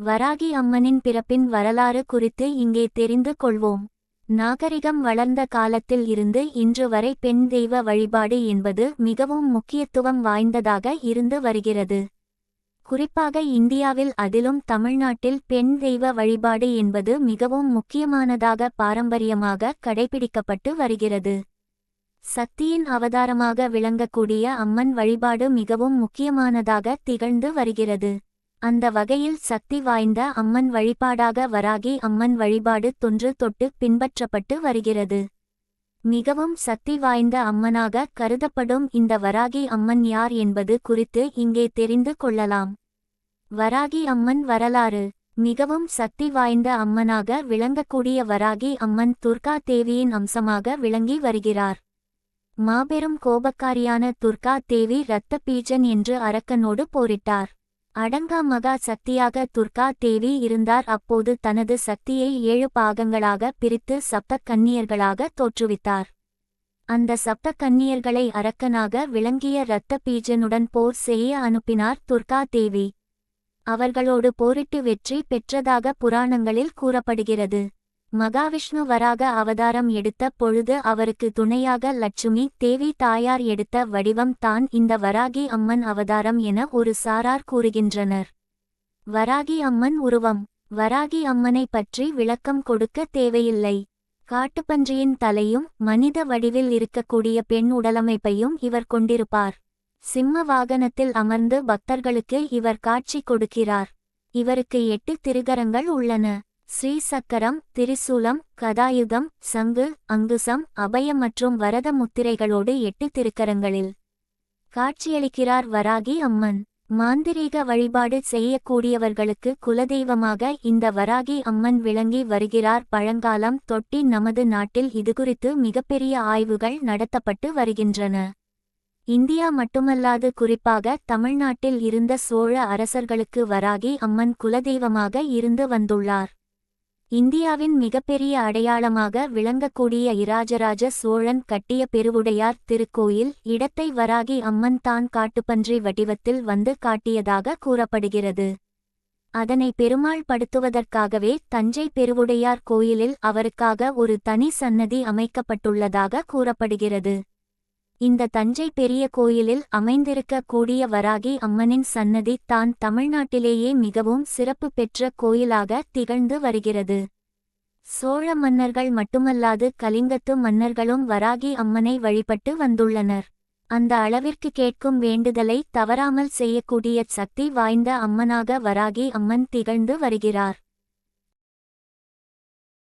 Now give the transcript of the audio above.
வராகி அம்மனின் பிறப்பின் வரலாறு குறித்து இங்கே தெரிந்து கொள்வோம். நாகரிகம் வளர்ந்த காலத்தில் இருந்து இன்று வரை பெண் தெய்வ வழிபாடு என்பது மிகவும் முக்கியத்துவம் வாய்ந்ததாக இருந்து வருகிறது. குறிப்பாக இந்தியாவில் அதிலும் தமிழ்நாட்டில் பெண் தெய்வ வழிபாடு என்பது மிகவும் முக்கியமானதாக பாரம்பரியமாக கடைபிடிக்கப்பட்டு வருகிறது. சக்தியின் அவதாரமாக விளங்கக்கூடிய அம்மன் வழிபாடு மிகவும் முக்கியமானதாக திகழ்ந்து வருகிறது. அந்த வகையில் சக்தி வாய்ந்த அம்மன் வழிபாடாக வராகி அம்மன் வழிபாடு தொன்று தொட்டு பின்பற்றப்பட்டு வருகிறது. மிகவும் சக்தி வாய்ந்த அம்மனாக கருதப்படும் இந்த வராகி அம்மன் யார் என்பது குறித்து இங்கே தெரிந்து கொள்ளலாம். வராகி அம்மன் வரலாறு. மிகவும் சக்தி வாய்ந்த அம்மனாக விளங்கக்கூடிய வராகி அம்மன் துர்கா தேவியின் அம்சமாக விளங்கி வருகிறார். மாபெரும் கோபக்காரியான துர்கா தேவி இரத்த பீஜன் என்று அரக்கனோடு போரிட்டார். அடங்கா மகா சக்தியாக துர்கா தேவி இருந்தார். அப்போது தனது சக்தியை ஏழு பாகங்களாக பிரித்து சப்த கன்னியர்களாக தோற்றுவித்தார். அந்த சப்த கன்னியர்களை அரக்கனாக விளங்கிய இரத்த பீஜனுடன் போர் செய்ய அனுப்பினார் துர்கா தேவி. அவர்களோடு போரிட்டு வெற்றி பெற்றதாக புராணங்களில் கூறப்படுகிறது. மகாவிஷ்ணு வராக அவதாரம் எடுத்த பொழுது அவருக்கு துணையாக லட்சுமி தேவி தாயார் எடுத்த வடிவம் தான் இந்த வராகி அம்மன் அவதாரம் என ஒரு சாரார் கூறுகின்றனர். வராகி அம்மன் உருவம். வராகி அம்மனை பற்றி விளக்கம் கொடுக்க தேவையில்லை. காட்டுப்பன்றியின் தலையும் மனித வடிவில் இருக்கக்கூடிய பெண் உடலமைப்பையும் இவர் கொண்டிருப்பார். சிம்ம வாகனத்தில் அமர்ந்து பக்தர்களுக்கு இவர் காட்சி கொடுக்கிறார். இவருக்கு எட்டு திருகரங்கள் உள்ளன. ஸ்ரீசக்கரம் திரிசூலம் கதாயுதம் சங்கு அங்குசம் அபயம் மற்றும் வரத முத்திரைகளோடு எட்டு திருக்கரங்களில் காட்சியளிக்கிறார் வராகி அம்மன். மாந்திரீக வழிபாடு செய்யக்கூடியவர்களுக்கு குலதெய்வமாக இந்த வராகி அம்மன் விளங்கி வருகிறார். பழங்காலம் தொட்டி நமது நாட்டில் இதுகுறித்து மிகப்பெரிய ஆய்வுகள் நடத்தப்பட்டு வருகின்றன. இந்தியா மட்டுமல்லாது குறிப்பாக தமிழ்நாட்டில் இருந்த சோழ அரசர்களுக்கு வராகி அம்மன் குலதெய்வமாக இருந்து வந்துள்ளார். இந்தியாவின் மிகப்பெரிய அடையாளமாக விளங்கக்கூடிய இராஜராஜ சோழன் கட்டிய பெருவுடையார் திருக்கோயில் இடத்தை வராகி அம்மன் தான் காட்டுப்பன்றி வடிவத்தில் வந்து காட்டியதாக கூறப்படுகிறது. அதனை பெருமாள் படுத்துவதற்காகவே தஞ்சை பெருவுடையார் கோயிலில் அவருக்காக ஒரு தனி சன்னதி அமைக்கப்பட்டுள்ளதாக கூறப்படுகிறது. இந்த தஞ்சை பெரிய கோயிலில் அமைந்திருக்க கூடிய வராகி அம்மனின் சன்னதி தான் தமிழ்நாட்டிலேயே மிகவும் சிறப்பு பெற்ற கோயிலாக திகழ்ந்து வருகிறது. சோழ மன்னர்கள் மட்டுமல்லாது கலிங்கத்து மன்னர்களும் வராகி அம்மனை வழிபட்டு வந்துள்ளனர். அந்த அளவிற்கு கேட்கும் வேண்டுதலை தவறாமல் செய்யக்கூடிய சக்தி வாய்ந்த அம்மனாக வராகி அம்மன் திகழ்ந்து வருகிறார்.